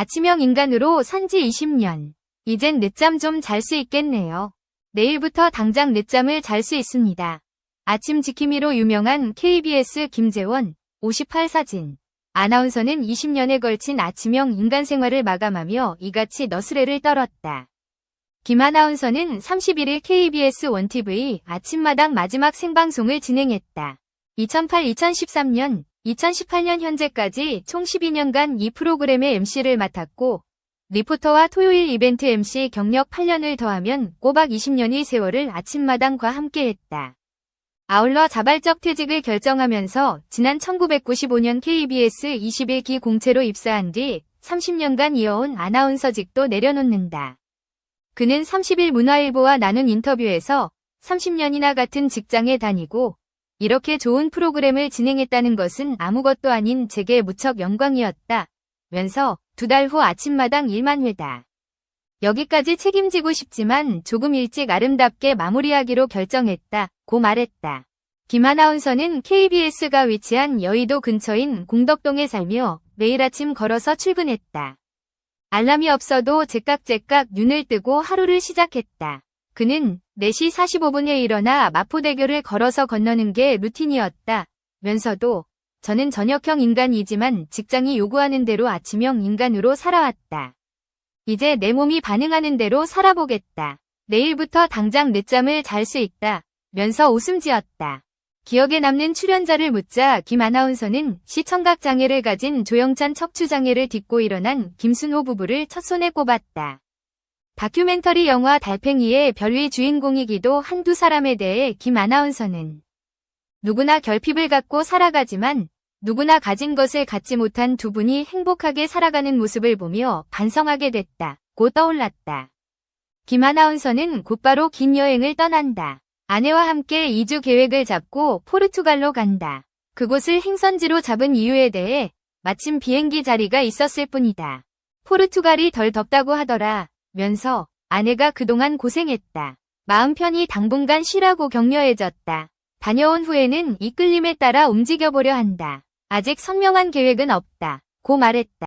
아침형 인간으로 산지 20년. 이젠 늦잠 좀 잘 수 있겠네요. 내일부터 당장 늦잠을 잘 수 있습니다. 아침 지킴이로 유명한 KBS 김재원 58사진. 아나운서는 20년에 걸친 아침형 인간 생활을 마감하며 이같이 너스레를 떨었다. 김 아나운서는 31일 KBS 원TV 아침마당 마지막 생방송을 진행했다. 2008-2013년, 2018년 현재까지 총 12년간 이 프로그램의 MC를 맡았고, 리포터와 토요일 이벤트 MC 경력 8년을 더하면 꼬박 20년의 세월을 아침마당과 함께했다. 아울러 자발적 퇴직을 결정하면서 지난 1995년 KBS 21기 공채로 입사한 뒤 30년간 이어온 아나운서직도 내려놓는다. 그는 30일 문화일보와 나눈 인터뷰에서 30년이나 같은 직장에 다니고 이렇게 좋은 프로그램을 진행했다는 것은 아무것도 아닌 제게 무척 영광이었다. 면서 두 달 후 아침마당 1만 회다. 여기까지 책임지고 싶지만 조금 일찍 아름답게 마무리하기로 결정했다. 고 말했다. 김 아나운서는 KBS가 위치한 여의도 근처인 공덕동에 살며 매일 아침 걸어서 출근했다. 알람이 없어도 제깍제깍 눈을 뜨고 하루를 시작했다. 그는 4시 45분에 일어나 마포대교를 걸어서 건너는 게 루틴이었다. 면서도 저는 저녁형 인간이지만 직장이 요구하는 대로 아침형 인간으로 살아왔다. 이제 내 몸이 반응하는 대로 살아보겠다. 내일부터 당장 늦잠을 잘 수 있다. 면서 웃음 지었다. 기억에 남는 출연자를 묻자 김 아나운서는 시청각 장애를 가진 조영찬 척추 장애를 딛고 일어난 김순호 부부를 첫 손에 꼽았다. 다큐멘터리 영화 달팽이의 별위 주인공이기도 한두 사람에 대해 김 아나운서는 누구나 결핍을 갖고 살아가지만 누구나 가진 것을 갖지 못한 두 분이 행복하게 살아가는 모습을 보며 반성하게 됐다. 고 떠올랐다. 김 아나운서는 곧바로 긴 여행을 떠난다. 아내와 함께 2주 계획을 잡고 포르투갈로 간다. 그곳을 행선지로 잡은 이유에 대해 마침 비행기 자리가 있었을 뿐이다. 포르투갈이 덜 덥다고 하더라. 면서 아내가 그동안 고생했다. 마음 편히 당분간 쉬라고 격려해줬다. 다녀온 후에는 이끌림에 따라 움직여보려 한다. 아직 선명한 계획은 없다. 고 말했다.